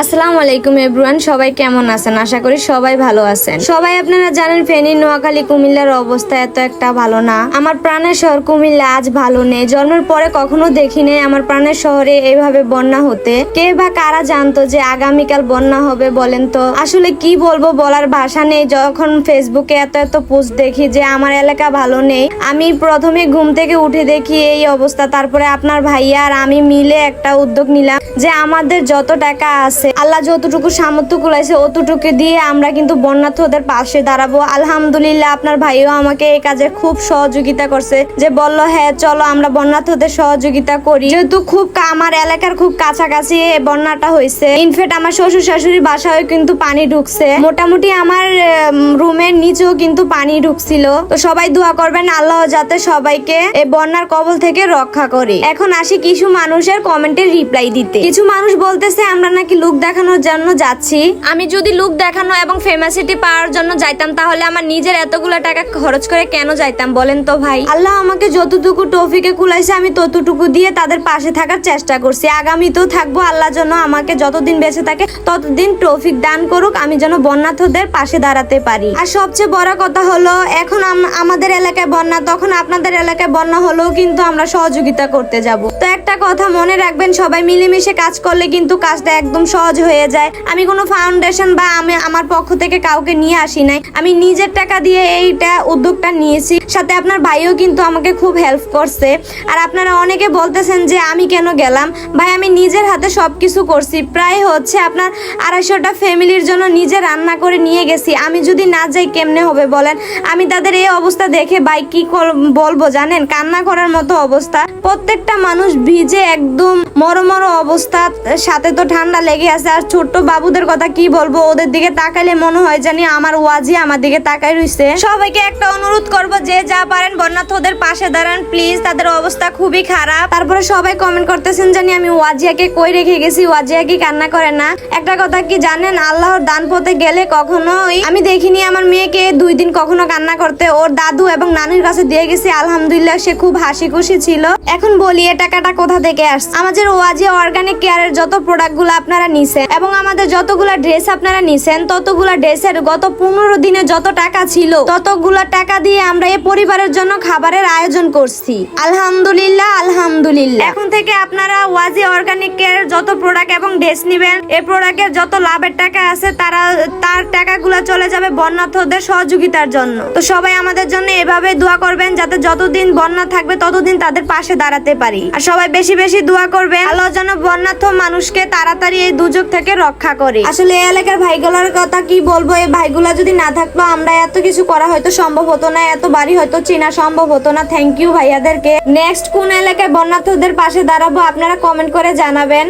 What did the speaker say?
আসসালামু আলাইকুম এভরিওয়ান, সবাই কেমন আছেন? আশা করি সবাই ভালো আছেন। সবাই আপনারা জানেন ফেনী নোয়াখালী, কুমিল্লার অবস্থা এত একটা ভালো না। আমার প্রাণের শহর কুমিল্লা আজ ভালো নেই। জন্মের পরে কখনো দেখি নেই আমার প্রাণের শহরে এইভাবে বন্যা হতে। কে বা কারা জানতো যে আগামীকাল বন্যা হবে বলেন তো? আসলে কি বলব বলার ভাষা নেই। যখন ফেসবুকে এত এত পোস্ট দেখি যে আমার এলাকা ভালো নেই, আমি প্রথমে ঘুম থেকে উঠে দেখি এই অবস্থা। তারপরে আপনার ভাইয়া আর আমি মিলে একটা উদ্যোগ নিলাম যে আমাদের যত টাকা আছে আল্লাহ যতটুকু সামর্থ্য কুলাইছে অতটুকু দিয়ে আমরা কিন্তু বন্যার্থদের পাশে দাঁড়াবো। আলহামদুলিল্লাহ, আপনার ভাইও আমাকে এই কাজে খুব সহযোগিতা করছে। যে বলল হ্যাঁ চলো আমরা বন্যার্থদের সহযোগিতা করি। যেহেতু খুব আমার এলাকার খুব কাছাকাছি বন্যাটা হয়েছে ইনফ্যাক্ট আমার শ্বশুর শাশুড়ির বাসায় কিন্তু পানি ঢুকছে। মোটামুটি আমার রুমের নিচেও কিন্তু পানি ঢুকছিল। তো সবাই দোয়া করবেন, আল্লাহ যাতে সবাইকে এই বন্যার কবল থেকে রক্ষা করে। এখন আসি কিছু মানুষের কমেন্টের রিপ্লাই দিতে। কিছু মানুষ বলতেছে, আমরা নাকি লুক দেখানোর জন্য যাচ্ছি। আমি যদি লুক দেখানো এবং ফেমাসিটি পাওয়ার জন্য যাইতাম, তাহলে আমার নিজের এতগুলো টাকা খরচ করে কেন যাইতাম বলেন তো ভাই? আল্লাহ আমাকে যতটুকু টফিকে কুলাইছে, আমি ততটুকু দিয়ে তাদের পাশে থাকার চেষ্টা করছি। আগামীতেও থাকব, আল্লাহ যেন আমাকে যতদিন বেঁচে থাকে, ততদিন টফিক দান করুক, আমি যেন বন্যার্থদের পাশে দাঁড়াতে পারি। আর সবচেয়ে বড় কথা হলো, এখন আম- আমাদের এলাকায় বন্যা, তখন আপনাদের এলাকায় বন্যা হলেও কিন্তু আমরা সহযোগিতা করতে যাব। তো একটা কথা মনে রাখবেন, সবাই মিলেমিশে কাজ করলে কিন্তু কাজটা একদম সহজ হয়ে যায়। আমি কোনো ফাউন্ডেশন বা আমি আমার পক্ষ থেকে কাউকে নিয়ে আসি নাই। আমি নিজের টাকা দিয়ে এইটা উদ্যোগটা নিয়েছি। সাথে আপনার ভাইও কিন্তু আমাকে খুব হেল্প করছে। আর আপনারা অনেকে বলতেছেন যে আমি কেন গেলাম? ভাই, আমি নিজের হাতে সব কিছু করছি। প্রায় হচ্ছে আপনার আড়াইশোটা ফ্যামিলির জন্য নিজে রান্না করে নিয়ে গেছি। আমি যদি না যাই কেমনে হবে বলেন? আমি তাদের এই অবস্থা দেখে ভাই কি বলব জানেন? কান্না করার মতো অবস্থা। প্রত্যেকটা মানুষ ভিজে একদম মরো মরো অবস্থা। সাথে তো ঠান্ডা লেগে আছে আর ছোট্ট বাবুদের কথা কি বলব? ওদের দিকে তাকাইলে মনে হয় জানি আমার ওয়াজি আমার দিকে তাকাই রইছে। সবাইকে একটা অনুরোধ করব, যে যা পারেন বন্যার্থদের পাশে দাঁড়ান। প্লিজ, তাদের অবস্থা খুবই খারাপ। তারপরে সবাই কমেন্ট করতেছেন জানি আমি ওয়াজিয়াকে কই রেখে গেছি, ওয়াজিয়া কি কান্না করে না? একটা কথা কি জানেন, আল্লাহর দান পথে গেলে কখনোই আমি দেখিনি আমার মেয়েকে দুই দিন কখনো কান্না করতে। ওর দাদু এবং নানির কাছে দিয়ে গেছি, আলহামদুলিল্লাহ সে খুব হাসি খুশি ছিল। এখন বলি, এ টাকাটা কোথা থেকে আসছে? আমাদের ওয়াজিয়া অর্গানিক কেয়ারের যত প্রোডাক্টগুলো আপনারা নিছেন। এবং আমাদের যতগুলা ড্রেস আপনারা নিছেন, ততগুলা ড্রেসের গত পনেরো দিনে যত টাকা ছিল, ততগুলা টাকা দিয়ে আমরা এই পরিবারের জন্য খাবারের আয়োজন করছি। আলহামদুলিল্লাহ আলহামদুলিল্লাহ। এখন থেকে আপনারা ওয়াজি অর্গানিক কেয়ারের যত প্রোডাক্ট এবং ড্রেস নিবেন এই প্রোডাক্টের যত লাভের টাকা আছে, তারা, তার টাকাগুলো চলে যাবে বন্যার্থদের সহযোগিতার জন্য। তো সবাই আমাদের জন্য এভাবে দোয়া করবেন, যাতে যতদিন বন্যা থাকবে, ততদিন তাদের পাশে দাঁড়াতে পারি। আর সবাই বেশি বেশি দোয়া করবেন, আল্লাহ যেন বন্যার্থ মানুষকে তাড়াতাড়ি এই দুর্যোগ থেকে রক্ষা করে। আসলে এই এলাকার ভাইগুলার কথা কি বলব? এই ভাইগুলা যদি না থাকতো, আমরা এত কিছু করা হয়তো সম্ভব হতো না, এত বাড়ি হয়তো চেনা সম্ভব হতো না। Thank you ভাইয়াদেরকে। নেক্সট কোন এলাকায় বন্যার্থদের পাশে দাঁড়াবো, আপনারা কমেন্ট করে জানাবেন।